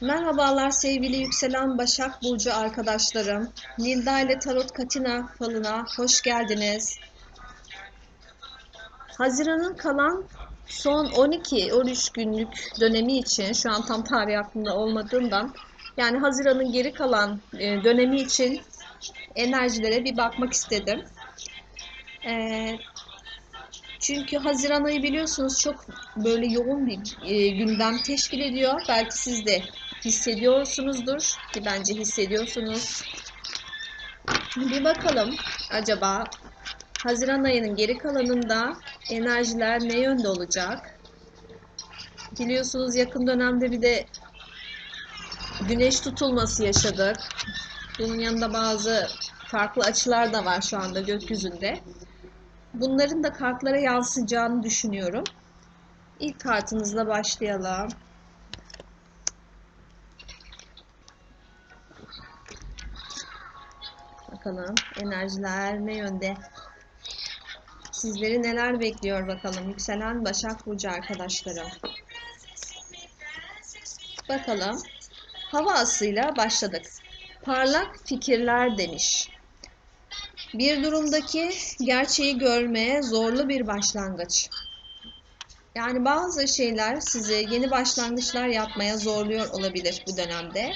Merhabalar sevgili yükselen Başak Burcu arkadaşlarım. Nilda ile Tarot Katina falına hoş geldiniz. Haziran'ın kalan son 12-13 günlük dönemi için şu an tam tarih aklımda olmadığından yani Haziran'ın geri kalan e, dönemi için enerjilere bir bakmak istedim. Ee, çünkü Haziran ayı biliyorsunuz çok böyle yoğun bir e, gündem teşkil ediyor. Belki siz de hissediyorsunuzdur ki bence hissediyorsunuz. Bir bakalım acaba Haziran ayının geri kalanında enerjiler ne yönde olacak? Biliyorsunuz yakın dönemde bir de güneş tutulması yaşadık. Bunun yanında bazı farklı açılar da var şu anda gökyüzünde. Bunların da kartlara yansıyacağını düşünüyorum. İlk kartınızla başlayalım. Bakalım enerjiler ne yönde? Sizleri neler bekliyor bakalım yükselen Başak Burcu arkadaşlarım. Bakalım. Hava asıyla başladık. Parlak fikirler demiş. Bir durumdaki gerçeği görmeye zorlu bir başlangıç. Yani bazı şeyler sizi yeni başlangıçlar yapmaya zorluyor olabilir bu dönemde.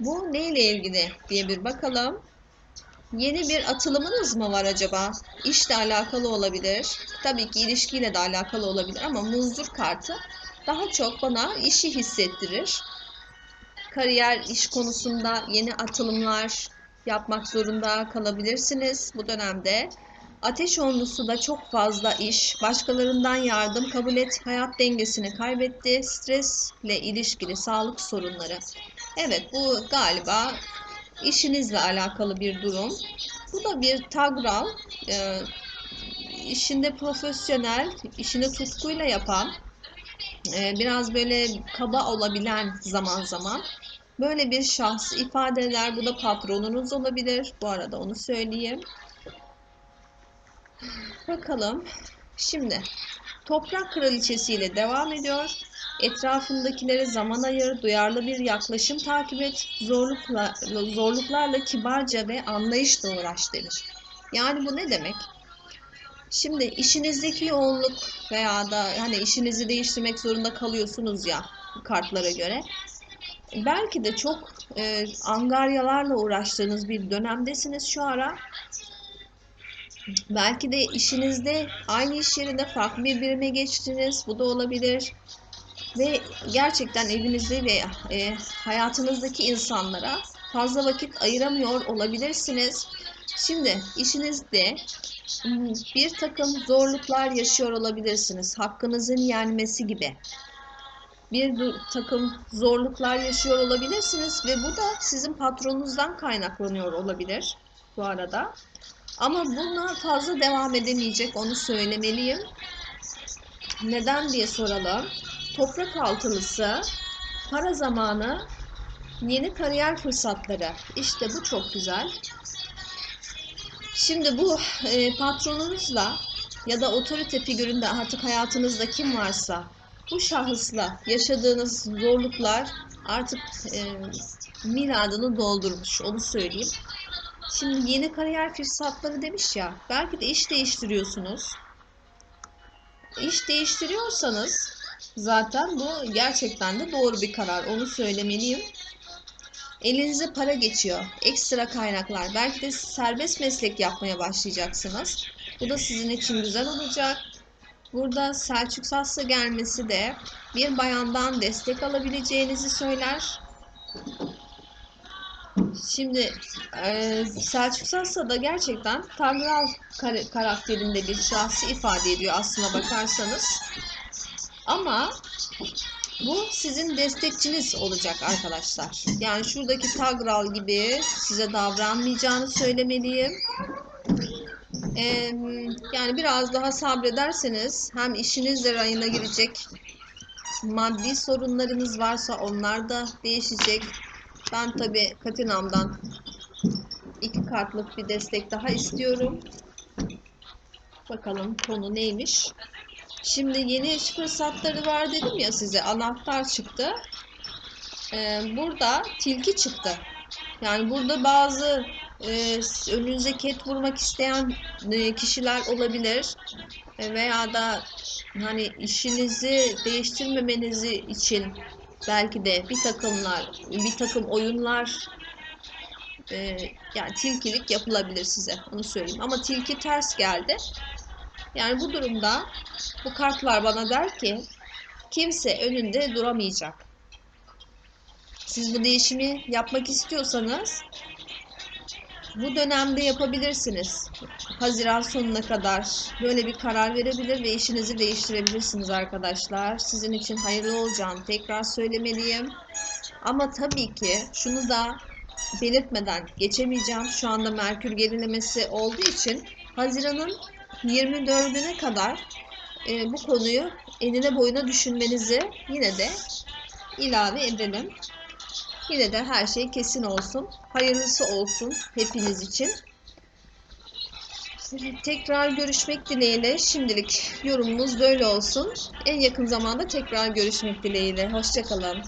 Bu neyle ilgili diye bir bakalım. Yeni bir atılımınız mı var acaba? İşle alakalı olabilir. Tabii ki ilişkiyle de alakalı olabilir ama muzdur kartı daha çok bana işi hissettirir. Kariyer, iş konusunda yeni atılımlar yapmak zorunda kalabilirsiniz bu dönemde. Ateş onlusu da çok fazla iş, başkalarından yardım kabul et, hayat dengesini kaybetti, stresle ilişkili sağlık sorunları. Evet bu galiba işinizle alakalı bir durum. Bu da bir tagral, e, işinde profesyonel, işini tutkuyla yapan, e, biraz böyle kaba olabilen zaman zaman böyle bir şahs ifade eder. Bu da patronunuz olabilir. Bu arada onu söyleyeyim. Bakalım. Şimdi toprak kraliçesi ile devam ediyor. Etrafındakilere zaman ayır, duyarlı bir yaklaşım takip et, zorlukla, zorluklarla kibarca ve anlayışla uğraş denir. Yani bu ne demek? Şimdi işinizdeki yoğunluk veya da hani işinizi değiştirmek zorunda kalıyorsunuz ya kartlara göre. Belki de çok e, angaryalarla uğraştığınız bir dönemdesiniz şu ara. Belki de işinizde aynı iş yerinde farklı bir birime geçtiniz. Bu da olabilir. Ve gerçekten evinizde ve e, hayatınızdaki insanlara fazla vakit ayıramıyor olabilirsiniz. Şimdi işinizde bir takım zorluklar yaşıyor olabilirsiniz. Hakkınızın yenmesi gibi. Bir takım zorluklar yaşıyor olabilirsiniz ve bu da sizin patronunuzdan kaynaklanıyor olabilir bu arada. Ama buna fazla devam edemeyecek onu söylemeliyim. Neden diye soralım. Toprak altılısı, para zamanı, yeni kariyer fırsatları. İşte bu çok güzel. Şimdi bu e, patronunuzla ya da otorite figüründe artık hayatınızda kim varsa bu şahısla yaşadığınız zorluklar artık e, miladını doldurmuş onu söyleyeyim. Şimdi yeni kariyer fırsatları demiş ya belki de iş değiştiriyorsunuz. İş değiştiriyorsanız zaten bu gerçekten de doğru bir karar onu söylemeliyim. Elinize para geçiyor. Ekstra kaynaklar. Belki de serbest meslek yapmaya başlayacaksınız. Bu da sizin için güzel olacak. Burada Selçuk Sassı gelmesi de bir bayandan destek alabileceğinizi söyler. Şimdi e, Selçuk Sassa da gerçekten kar karakterinde bir şahsı ifade ediyor aslına bakarsanız. Ama bu sizin destekçiniz olacak arkadaşlar. Yani şuradaki Tagral gibi size davranmayacağını söylemeliyim. Ee, yani biraz daha sabrederseniz hem işinizle rayına girecek maddi sorunlarınız varsa onlar da değişecek. Ben tabi Katinam'dan iki kartlık bir destek daha istiyorum. Bakalım konu neymiş. Şimdi yeni fırsatları var dedim ya size. Anahtar çıktı. Ee, burada tilki çıktı. Yani burada bazı e, önünüze ket vurmak isteyen e, kişiler olabilir. E, veya da hani işinizi değiştirmemenizi için belki de bir takımlar, bir takım oyunlar e, yani tilkilik yapılabilir size. Onu söyleyeyim. Ama tilki ters geldi. Yani bu durumda bu kartlar bana der ki kimse önünde duramayacak. Siz bu değişimi yapmak istiyorsanız bu dönemde yapabilirsiniz. Haziran sonuna kadar böyle bir karar verebilir ve işinizi değiştirebilirsiniz arkadaşlar. Sizin için hayırlı olacağını tekrar söylemeliyim. Ama tabii ki şunu da belirtmeden geçemeyeceğim. Şu anda Merkür gerilemesi olduğu için Haziran'ın 24'üne kadar e, bu konuyu enine boyuna düşünmenizi yine de ilave edelim. Yine de her şey kesin olsun. Hayırlısı olsun hepiniz için. Tekrar görüşmek dileğiyle. Şimdilik yorumumuz böyle olsun. En yakın zamanda tekrar görüşmek dileğiyle. Hoşçakalın.